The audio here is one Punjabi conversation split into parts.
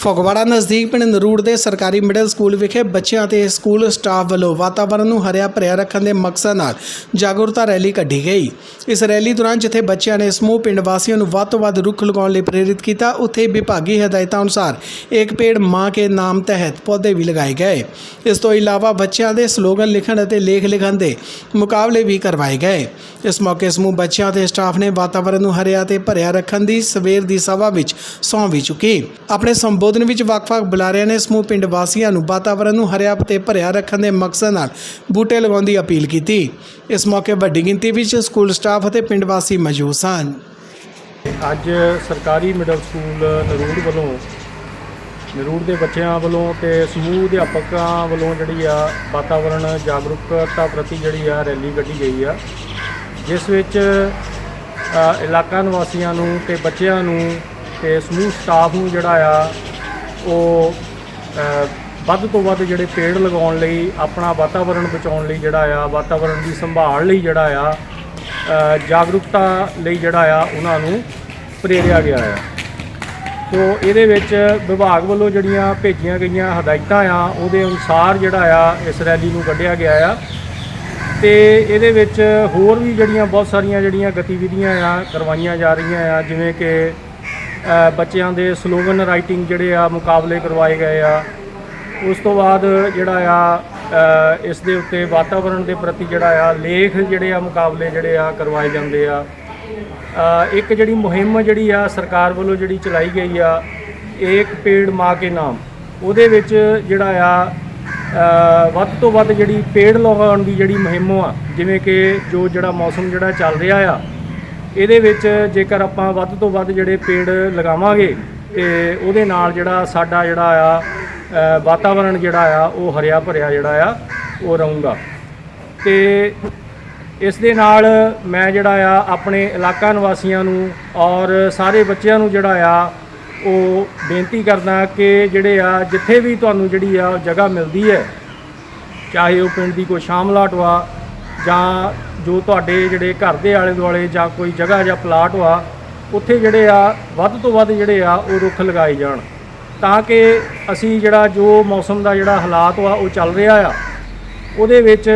ਫਗਵਾੜਾ ਨਜ਼ਦੀਕ ਪਿੰਡ ਨਰੂੜ ਦੇ ਸਰਕਾਰੀ ਮਿਡਲ ਸਕੂਲ ਵਿਖੇ ਬੱਚਿਆਂ ਅਤੇ ਸਕੂਲ ਸਟਾਫ ਵੱਲੋਂ ਵਾਤਾਵਰਣ ਨੂੰ ਹਰਿਆ ਭਰਿਆ ਰੱਖਣ ਦੇ ਮਕਸਦ ਨਾਲ ਜਾਗਰੂਕਤਾ ਰੈਲੀ ਕੱਢੀ ਗਈ। ਇਸ ਰੈਲੀ ਦੌਰਾਨ ਜਿੱਥੇ ਬੱਚਿਆਂ ਨੇ ਸਮੂਹ ਪਿੰਡ ਵਾਸੀਆਂ ਨੂੰ ਵੱਧ ਤੋਂ ਵੱਧ ਰੁੱਖ ਲਗਾਉਣ ਲਈ ਪ੍ਰੇਰਿਤ ਕੀਤਾ, ਉੱਥੇ ਵਿਭਾਗੀ ਹਦਾਇਤਾਂ ਅਨੁਸਾਰ ਇੱਕ ਪੇੜ ਮਾਂ ਕੇ ਨਾਮ ਤਹਿਤ ਪੌਦੇ ਵੀ ਲਗਾਏ ਗਏ। ਇਸ ਤੋਂ ਇਲਾਵਾ ਬੱਚਿਆਂ ਦੇ ਸਲੋਗਨ ਲਿਖਣ ਅਤੇ ਲੇਖ ਲਿਖਣ ਦੇ ਮੁਕਾਬਲੇ ਵੀ ਕਰਵਾਏ ਗਏ। ਇਸ ਮੌਕੇ ਸਮੂਹ ਬੱਚਿਆਂ ਤੇ ਸਟਾਫ ਨੇ ਵਾਤਾਵਰਣ ਨੂੰ ਹਰਿਆ ਤੇ ਭਰਿਆ ਰੱਖਣ ਦੀ ਸਵੇਰ ਦੀ ਸਭਾ ਵਿੱਚ ਸਹੁੰ ਵੀ ਚੁੱਕੀ। ਆਪਣੇ ਸੰਬੋਧਨ ਵਿੱਚ ਵੱਖ-ਵੱਖ ਬੁਲਾਰਿਆਂ ਨੇ ਸਮੂਹ ਪਿੰਡ ਵਾਸੀਆਂ ਨੂੰ ਵਾਤਾਵਰਣ ਨੂੰ ਹਰਿਆ ਤੇ ਭਰਿਆ ਰੱਖਣ ਦੇ ਮਕਸਦ ਨਾਲ ਬੂਟੇ ਲਗਾਉਣ ਦੀ ਅਪੀਲ ਕੀਤੀ। ਇਸ ਮੌਕੇ ਵੱਡੀ ਗਿਣਤੀ ਵਿੱਚ ਸਕੂਲ ਸਟਾਫ ਅਤੇ ਪਿੰਡ ਵਾਸੀ ਮੌਜੂਦ ਸਨ। ਅੱਜ ਸਰਕਾਰੀ ਮਿਡਲ ਸਕੂਲ ਨਰੂੜ ਵੱਲੋਂ, ਨਰੂੜ ਦੇ ਬੱਚਿਆਂ ਵੱਲੋਂ ਤੇ ਸਮੂਹ ਅਧਿਆਪਕਾਂ ਵੱਲੋਂ ਜਿਹੜੀ ਆ ਵਾਤਾਵਰਣ ਜਾਗਰੂਕਤਾ ਪ੍ਰਤੀ ਜਿਹੜੀ ਆ ਰੈਲੀ ਕੱਢੀ ਗਈ ਆ। ਜਿਸ ਵਿੱਚ ਇਲਾਕਾ ਨਿਵਾਸੀਆਂ ਨੂੰ ਤੇ ਬੱਚਿਆਂ ਨੂੰ ਤੇ ਸਮੂਹ ਸਟਾਫ ਨੂੰ ਜਿਹੜਾ ਆ ਉਹ ਵੱਧ ਤੋਂ ਵੱਧ ਜਿਹੜੇ ਪੇੜ ਲਗਾਉਣ ਲਈ, ਆਪਣਾ ਵਾਤਾਵਰਣ ਬਚਾਉਣ ਲਈ ਜਿਹੜਾ ਆ, ਵਾਤਾਵਰਣ ਦੀ ਸੰਭਾਲ ਲਈ ਜਿਹੜਾ ਆ ਜਾਗਰੂਕਤਾ ਲਈ ਜਿਹੜਾ ਆ, ਉਹਨਾਂ ਨੂੰ ਪ੍ਰੇਰਿਆ ਗਿਆ ਆ। ਸੋ ਇਹਦੇ ਵਿੱਚ ਵਿਭਾਗ ਵੱਲੋਂ ਜਿਹੜੀਆਂ ਭੇਜੀਆਂ ਗਈਆਂ ਹਦਾਇਤਾਂ ਆ, ਉਹਦੇ ਅਨੁਸਾਰ ਜਿਹੜਾ ਆ, ਇਸ ਰੈਲੀ ਨੂੰ ਕੱਢਿਆ ਗਿਆ ਆ। ਤੇ ਇਹਦੇ ਵਿੱਚ ਹੋਰ ਵੀ ਜਿਹੜੀਆਂ ਬਹੁਤ ਸਾਰੀਆਂ ਜਿਹੜੀਆਂ ਗਤੀਵਿਧੀਆਂ ਆ, ਕਰਵਾਈਆਂ ਜਾ ਰਹੀਆਂ ਆ, ਜਿਵੇਂ ਕਿ ਬੱਚਿਆਂ ਦੇ ਸਲੋਗਨ ਰਾਈਟਿੰਗ ਜਿਹੜੇ ਆ ਮੁਕਾਬਲੇ ਕਰਵਾਏ ਗਏ ਆ। ਉਸ ਤੋਂ ਬਾਅਦ ਜਿਹੜਾ ਆ ਇਸ ਦੇ ਉੱਤੇ ਵਾਤਾਵਰਣ ਦੇ ਪ੍ਰਤੀ ਜਿਹੜਾ ਆ, ਲੇਖ ਜਿਹੜੇ ਆ ਮੁਕਾਬਲੇ ਜਿਹੜੇ ਆ ਕਰਵਾਏ ਜਾਂਦੇ ਆ। ਇੱਕ ਜਿਹੜੀ ਮੁਹਿੰਮ ਜਿਹੜੀ ਆ ਸਰਕਾਰ ਵੱਲੋਂ ਜਿਹੜੀ ਚਲਾਈ ਗਈ ਆ, ਏਕ ਪੇੜ ਮਾਂ ਕੇ ਨਾਮ, ਉਹਦੇ ਵਿੱਚ ਜਿਹੜਾ ਆ ਵੱਧ ਤੋਂ ਵੱਧ ਜਿਹੜੀ ਪੇੜ ਲਗਾਉਣ ਦੀ ਜਿਹੜੀ ਮੁਹਿੰਮ ਆ, ਜਿਵੇਂ ਕਿ ਜੋ ਜਿਹੜਾ ਮੌਸਮ ਜਿਹੜਾ ਚੱਲ ਰਿਹਾ ਆ ਇਹਦੇ ਵਿੱਚ ਜੇਕਰ ਆਪਾਂ ਵੱਧ ਤੋਂ ਵੱਧ ਜਿਹੜੇ ਪੇੜ ਲਗਾਵਾਂਗੇ ਤੇ ਉਹਦੇ ਨਾਲ ਜਿਹੜਾ ਸਾਡਾ ਜਿਹੜਾ ਆ ਅ, ਵਾਤਾਵਰਣ ਜਿਹੜਾ ਆ ਉਹ ਹਰਿਆ ਭਰਿਆ ਜਿਹੜਾ ਆ ਉਹ ਰਹੂਗਾ। ਤੇ ਇਸ ਦੇ ਨਾਲ ਮੈਂ ਜਿਹੜਾ ਆ ਆਪਣੇ ਇਲਾਕਾ ਨਿਵਾਸੀਆਂ ਨੂੰ ਔਰ ਸਾਰੇ ਬੱਚਿਆਂ ਨੂੰ ਜਿਹੜਾ ਆ ਉਹ ਬੇਨਤੀ ਕਰਦਾ ਕਿ ਜਿਹੜੇ ਆ ਜਿੱਥੇ ਵੀ ਤੁਹਾਨੂੰ ਜਿਹੜੀ ਆ ਜਗ੍ਹਾ ਮਿਲਦੀ ਹੈ ਚਾਹੇ ਉਹ ਪਿੰਡ ਦੀ ਕੋਈ ਸ਼ਾਮਲਾਟ ਵਾ ਜਾਂ ਜੋ ਤੁਹਾਡੇ ਜਿਹੜੇ ਘਰ ਦੇ ਆਲੇ ਦੁਆਲੇ ਜਾਂ ਕੋਈ ਜਗ੍ਹਾ ਜਾਂ ਪਲਾਟ ਵਾ, ਉੱਥੇ ਜਿਹੜੇ ਆ, ਵੱਧ ਤੋਂ ਵੱਧ ਜਿਹੜੇ ਆ, ਉਹ ਰੁੱਖ ਲਗਾਏ ਜਾਣ। ਤਾਂ ਕਿ ਅਸੀਂ ਜਿਹੜਾ ਜੋ ਮੌਸਮ ਦਾ ਜਿਹੜਾ ਹਾਲਾਤ ਵਾ, ਉਹ ਚੱਲ ਰਿਹਾ ਆ, ਉਹਦੇ ਵਿੱਚ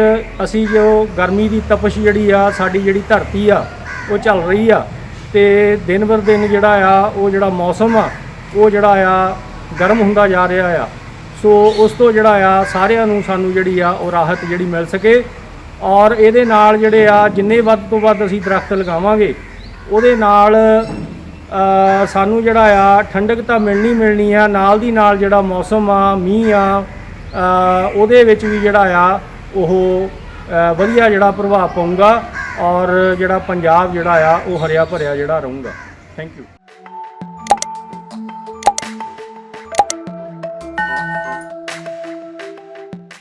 ਅਸੀਂ ਜੋ ਗਰਮੀ ਦੀ ਤਪਸ਼ ਜਿਹੜੀ ਆ, ਸਾਡੀ ਜਿਹੜੀ ਧਰਤੀ ਆ, ਉਹ ਚੱਲ ਰਹੀ ਆ। ਤੇ ਦਿਨ ਬਰ ਦਿਨ ਜਿਹੜਾ ਆ, ਉਹ ਜਿਹੜਾ ਮੌਸਮ ਆ, ਉਹ ਜਿਹੜਾ ਆ, ਗਰਮ ਹੁੰਦਾ ਜਾ ਰਿਹਾ ਆ। ਸੋ ਉਸ ਤੋਂ ਜਿਹੜਾ ਆ, ਸਾਰਿਆਂ ਨੂੰ ਸਾਨੂੰ ਜਿਹੜੀ ਆ, ਉਹ ਰਾਹਤ ਜਿਹੜੀ ਮਿਲ ਸਕੇ। ਔਰ ਇਹਦੇ ਨਾਲ ਜਿਹੜੇ ਆ, ਜਿੰਨੇ ਵੱਧ ਤੋਂ ਵੱਧ ਅਸੀਂ ਦਰਖਤ ਲਗਾਵਾਂਗੇ, ਉਹਦੇ ਨਾਲ ਸਾਨੂੰ ਜਿਹੜਾ ਆ, ਠੰਡਕ ਤਾਂ ਮਿਲਣੀ ਮਿਲਣੀ ਆ, ਨਾਲ ਦੀ ਨਾਲ ਜਿਹੜਾ ਮੌਸਮ ਆ, ਮੀਂਹ ਆ ਉਹਦੇ ਵਿੱਚ ਵੀ ਜਿਹੜਾ ਆ, ਉਹ ਵਧੀਆ ਜਿਹੜਾ ਪ੍ਰਭਾਵ ਪਾਊਗਾ ਔਰ ਜਿਹੜਾ ਪੰਜਾਬ ਜਿਹੜਾ ਆ, ਉਹ ਹਰਿਆ ਭਰਿਆ ਜਿਹੜਾ ਰਹੂਗਾ। Thank you